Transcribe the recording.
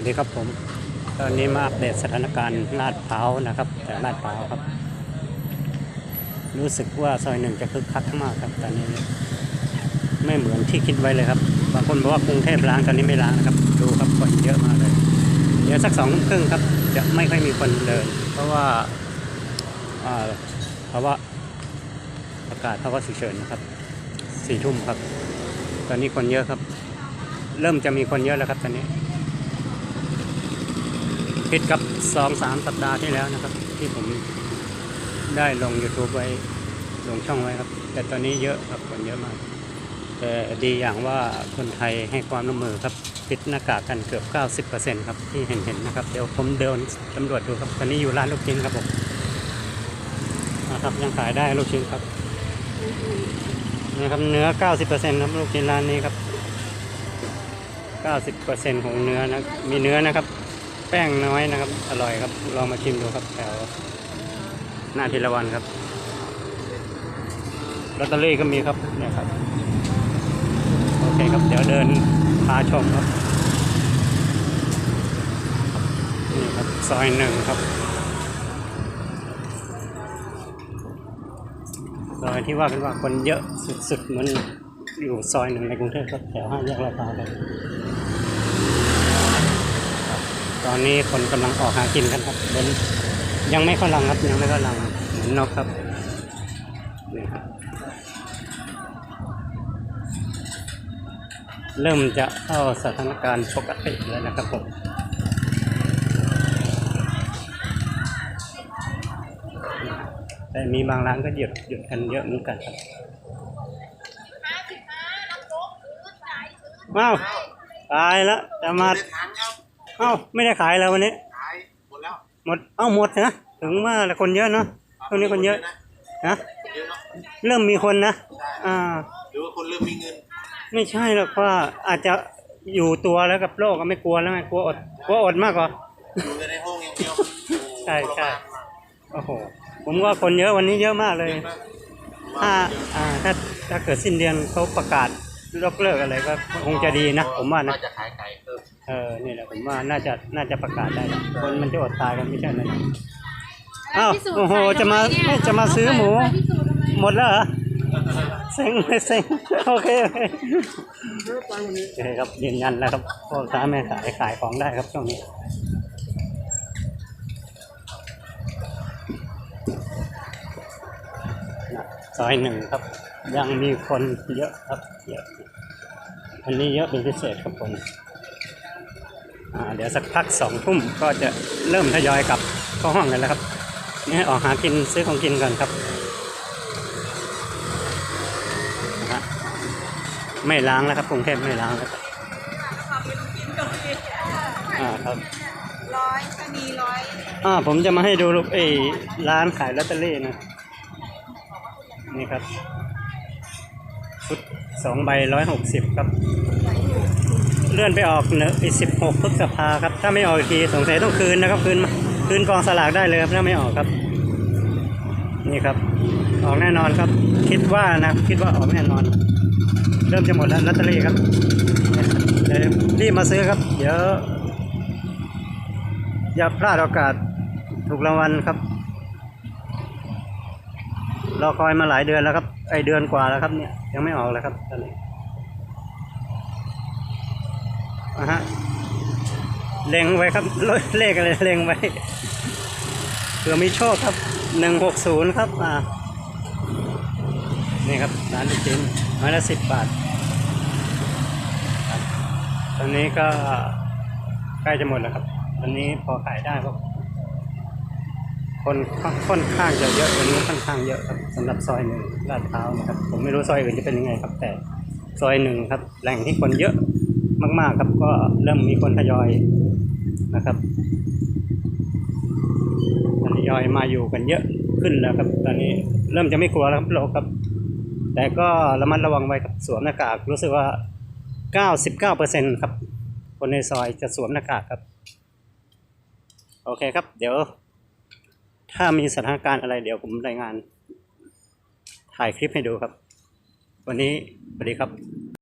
วัสดีครับผม ตอนนี้มาอัปเดตสถานการณ์ลาดพร้าวนะครับ แต่ลาดพร้าวครับ รู้สึกว่าซอยหนึ่งจะคึกคักมากครับ ตอนนี้ ไม่เหมือนที่คิดไว้เลยครับบางคนบอกว่ากรุงเทพล้างตอนนี้ไม่ล้างนะครับ ดูครับคนเยอะมากเลย เดี๋ยวสักสองทุ่มครึ่งครับ จะไม่ค่อยมีคนเดิน เพราะว่าเพราะว่าอากาศเพราะว่าฉุกเฉินนะครับสี่ทุ่มครับ ตอนนี้คนเยอะครับ เริ่มจะมีคนเยอะแล้วครับตอนนี้ ผิดกับสองสามสัปดาห์ที่แล้วนะครับ ที่ผมได้ลง YouTube ไว้ลงช่องไว้ครับ แต่ตอนนี้เยอะครับคนเยอะมาก แต่ดีอย่างว่าคนไทยให้ความร่วมมือครับปิดหน้ากากกันเกือบ 90%ครับที่เห็นเห็นนะครับ เดี๋ยวผมเดินตำรวจดูครับ ตอนนี้อยู่ร้านลูกชิ้นครับผมนะครับยังขายได้ลูกชิ้นครับนะครับเนื้อ 90%ครับลูกชิ้นร้านนี้ครับ 90%ของเนื้อนะมีเนื้อนะครับ แป้งน้อยนะครับ อร่อยครับ ลองมาชิมดูครับแถวหน้าธีรวันครับลอตเตอรี่ก็มีครับเนี่ยครับ โอเคครับ เดี๋ยวเดินพาชมครับ นี่ครับ ซอยหนึ่งครับ ซอยที่ว่ากันว่าคนเยอะสุดๆเหมือนอยู่ซอยหนึ่งในกรุงเทพครับ แถวห้าแยกลาดพร้าวครับ ตอนนี้คนกำลังออกหากินกันครับบนยังไม่ค่อยลังครับยังไม่ค่อยลังเหมือนนกครับนี่ครับ เริ่มจะเข้าสถานการณ์ปกติแล้วนะครับผมแต่มีบางร้านก็หยุดหยุดกันเยอะเหมือนกันครับว้าวตายแล้วจะมาได้ทานครับ เอ้าไม่ได้ขายแล้ววันนี้ ขายหมดแล้วหมด เอ้าหมดนะ ถึงว่าแล้วคนเยอะเนาะช่วงนี้คนเยอะ นะ เยอะเนาะเริ่มมีคนนะใช่อ่า หรือว่าคนเริ่มมีเงิน ไม่ใช่หรอกว่าอาจจะอยู่ตัวแล้วกับโรคก็ไม่กลัวแล้วไงกลัวอด กลัวอดมากกว่า อยู่กันในห้องอย่างเดียวใช่ใช่โอ้โห ผมว่าคนเยอะวันนี้เยอะมากเลย ถ้า อ่า ถ้า ถ้าเกิดสิ้นเดือนเขาประกาศยกเลิกอะไรก็คงจะดีนะ ผมว่านะจะขายไก่ เพิ่มเออนี่แหละผมว่าน่าจะน่าจะประกาศได้นะคนมันจะอดตายกันไม่ใช่เลยอ้าวโอ้โหจะมาไม่จะมาซื้อหมู หมดแล้วเหรอเซ็งเลยเซ็งโอเคโอเคโอเคครับยืนยันแล้วครับพ่อค้าแม่ขายขายของได้ครับช่วงนี้นะซอยหนึ่งครับ ยังมีคนเยอะครับเยอะวันนี้เยอะเป็นพิเศษครับผมอ่า เดี๋ยวสักพักสองทุ่มก็จะเริ่มทยอยกลับเข้าห้องกันแล้วครับนี่ออกหากินซื้อของกินกันครับนะฮะไม่ล้างแล้วครับกรุงเทพไม่ล้างแล้วครับอ่าครับร้อยชะนีร้อยอ่าผมจะมาให้ดูรูปไอ้ร้านขายลอตเตอรี่นะนี่ครับชุดสองใบร้อยหกสิบครับ เลื่อนไปออกเนอะไอ้สิบหกพฤษภาครับ ถ้าไม่ออกอีกทีสงสัยต้องคืนนะครับ คืนมาคืนกองสลากได้เลยครับถ้าไม่ออกครับ นี่ครับ ออกแน่นอนครับ คิดว่านะคิดว่าออกแน่นอน เริ่มจะหมดแล้วลอตเตอรี่ครับเดี๋ยวรีบมาซื้อครับ เดี๋ยวอย่าพลาดโอกาสถูกรางวัลครับรอคอยมาหลายเดือนแล้วครับไอเดือนกว่าแล้วครับเนี่ยยังไม่ออกเลยครับตอนนี้ อะฮะเล็งไว้ครับเลขอะไรเล็งไว้เผื่อมีโชคครับหนึ่งหกศูนย์ครับอ่านี่ครับร้านลูกชิ้นไม้ละสิบบาทตอนนี้ก็ใกล้จะหมดแล้วครับตอนนี้พอขายได้ก็คนค่อนข้างจะเยอะวันนี้ค่อนข้างเยอะครับสำหรับซอยหนึ่งลาดพร้าวนะครับ ผมไม่รู้ซอยอื่นจะเป็นยังไงครับ แต่ซอยหนึ่งครับ แหล่งที่คนเยอะ มาก ๆ ครับก็เริ่มมีคนทยอยนะครับทยอยมาอยู่กันเยอะขึ้นแล้วครับ ตอนนี้เริ่มจะไม่กลัวแล้วครับโลกครับ แต่ก็ระมัดระวังไว้ครับสวมหน้ากากรู้สึกว่า 99%ครับ คนในซอยจะสวมหน้ากากครับ โอเคครับ เดี๋ยว ถ้ามีสถานการณ์อะไรเดี๋ยวผมรายงาน ถ่ายคลิปให้ดูครับ วันนี้สวัสดีครับ